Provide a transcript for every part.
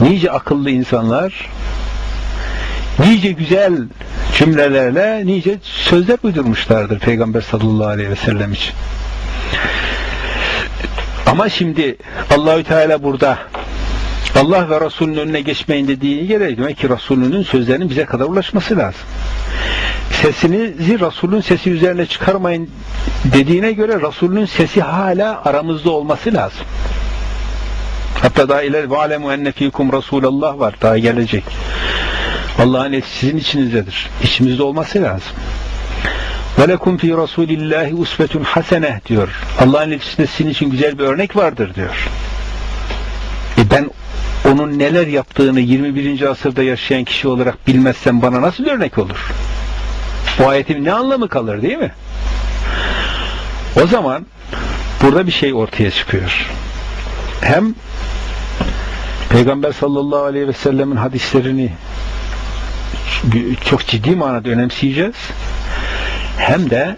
nice akıllı insanlar nice güzel cümlelerle nice sözler uydurmuşlardır Peygamber sallallahu aleyhi ve sellem için. Ama şimdi Allahü Teala burada Allah ve Resulünün önüne geçmeyin dediği yere demek ki Resulünün sözlerinin bize kadar ulaşması lazım. Sesinizi Resulün sesi üzerine çıkarmayın dediğine göre Resulünün sesi hala aramızda olması lazım. Hatta daha ileri ve alemu enne fikum Resulallah var. Daha gelecek. Allah'ın eti sizin içinizdedir. İçimizde olması lazım. Ve lekum fi Rasulillahi usvetun hasene diyor. Allah'ın elçisinde sizin için güzel bir örnek vardır diyor. E ben onun neler yaptığını 21. asırda yaşayan kişi olarak bilmezsem bana nasıl örnek olur? Bu ayetin ne anlamı kalır değil mi? O zaman burada bir şey ortaya çıkıyor. Hem Peygamber sallallahu aleyhi ve sellemin hadislerini çok ciddi manada önemseyeceğiz. Hem de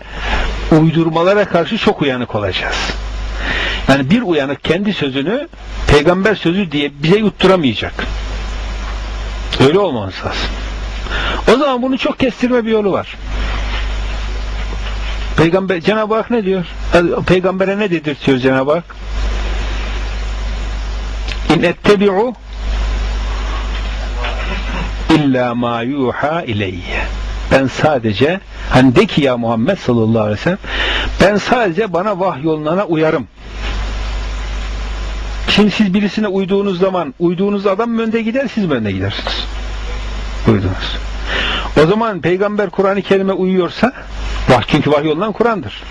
uydurmalara karşı çok uyanık olacağız. Yani bir uyanık kendi sözünü peygamber sözü diye bize yutturamayacak. Öyle olmamız lazım. O zaman bunun çok kestirme bir yolu var. Peygamber Cenab-ı Hak ne diyor? Peygambere ne dedirtiyor Cenab-ı Hak? İn ettebi'u illa ma yuha ileyye. Ben sadece hani de ki ya Muhammed sallallahu aleyhi ve sellem ben sadece bana vahyolunana uyarım. Şimdi siz birisine uyduğunuz zaman uyduğunuz adam mı önde gider siz mi önde gidersiniz? Uydunuz. O zaman peygamber Kur'an-ı Kerim'e uyuyorsa vah çünkü vahyolunan Kur'an'dır.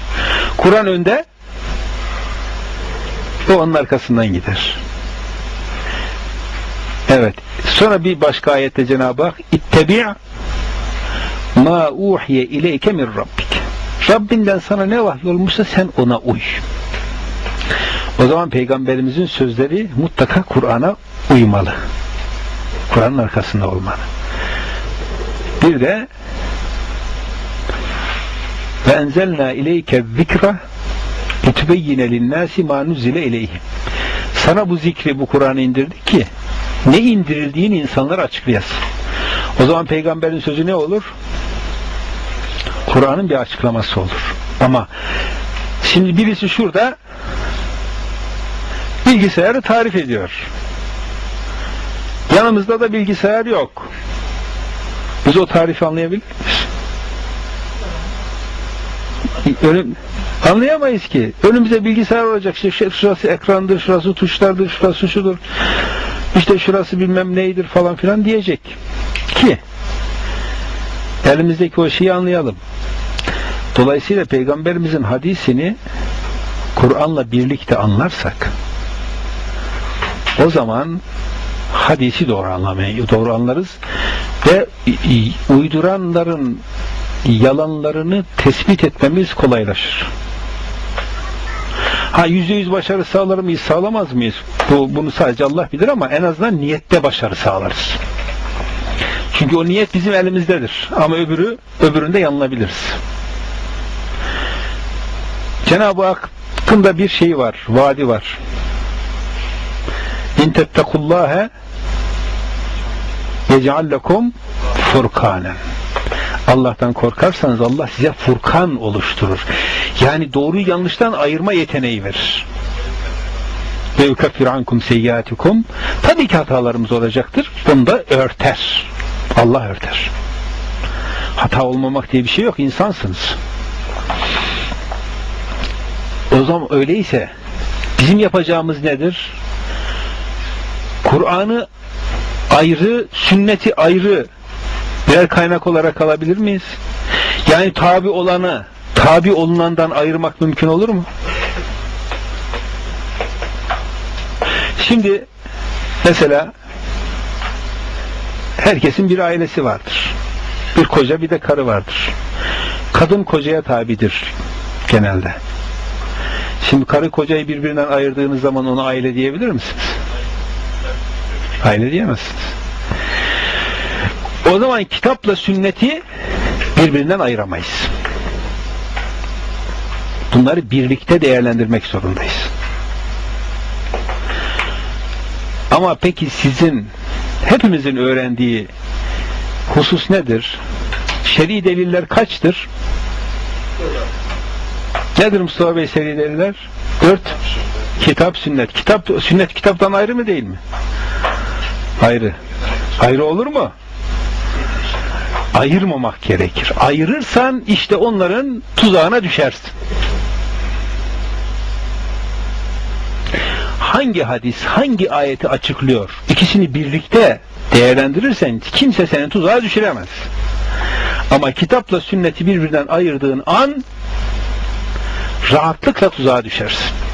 Kur'an önde o onun arkasından gider. Evet. Sonra bir başka ayette Cenab-ı Hak ittebi' ma uhiye ileyke min rabbik. Rabbinden sana ne vahyolmuşsa sen ona uy. O zaman peygamberimizin sözleri mutlaka Kur'an'a uymalı. Kur'an'ın arkasında olmalı. Bir de ve enzelna ileyke zikra litübeyyine linnâsi mâ nuzile ileyhim. Sana bu zikri, bu Kur'an'ı indirdik ki ne indirildiğini insanlara açıklayasın. O zaman peygamberin sözü ne olur? Kur'an'ın bir açıklaması olur. Ama şimdi birisi şurada bilgisayarı tarif ediyor. Yanımızda da bilgisayar yok. Biz o tarifi anlayabilir miyiz? Önüm, anlayamayız ki. Önümüzde bilgisayar olacak. İşte şurası ekrandır, şurası tuşlardır, şurası şudur. İşte şurası bilmem neydir falan filan diyecek. Ki elimizdeki o şeyi anlayalım. Dolayısıyla Peygamberimizin hadisini Kur'an'la birlikte anlarsak o zaman hadisi doğru anlamayı doğru anlarız ve uyduranların yalanlarını tespit etmemiz kolaylaşır. Ha yüzde yüz başarı sağlar mıyız, sağlamaz mıyız? Bu, bunu sadece Allah bilir ama en azından niyette başarı sağlarız. Çünkü o niyet bizim elimizdedir. Ama öbürü, öbüründe yanılabiliriz. Cenab-ı Hakk'ın da bir şeyi var, vaadi var. İn tettekullâhe yec'allekum furkanen. Allah'tan korkarsanız Allah size furkan oluşturur. Yani doğruyu yanlıştan ayırma yeteneği verir. Ve yukeffir ankum seyyatikum. Tabii ki hatalarımız olacaktır. Bunu da örter. Allah örter. Hata olmamak diye bir şey yok. insansınız. O zaman öyleyse bizim yapacağımız nedir? Kur'an'ı ayrı, sünneti ayrı birer kaynak olarak alabilir miyiz? Yani tabi olanı tabi olunandan ayırmak mümkün olur mu? Şimdi mesela herkesin bir ailesi vardır. Bir koca bir de karı vardır. Kadın kocaya tabidir genelde. Şimdi karı kocayı birbirinden ayırdığınız zaman ona aile diyebilir misiniz? Aile diyemezsiniz. O zaman kitapla sünneti birbirinden ayıramayız. Bunları birlikte değerlendirmek zorundayız. Ama peki sizin hepimizin öğrendiği husus nedir? Şer'i deliller kaçtır? Nedir Mustafa Bey seri deliller? Dört. Kitap, sünnet. Kitap, sünnet kitaptan ayrı mı değil mi? Ayrı. Ayrı olur mu? Ayırmamak gerekir. Ayırırsan işte onların tuzağına düşersin. Hangi hadis, hangi ayeti açıklıyor? İkisini birlikte değerlendirirsen kimse senin tuzağa düşüremez. Ama kitapla sünneti birbirinden ayırdığın an rahatlıkla tuzağa düşersin.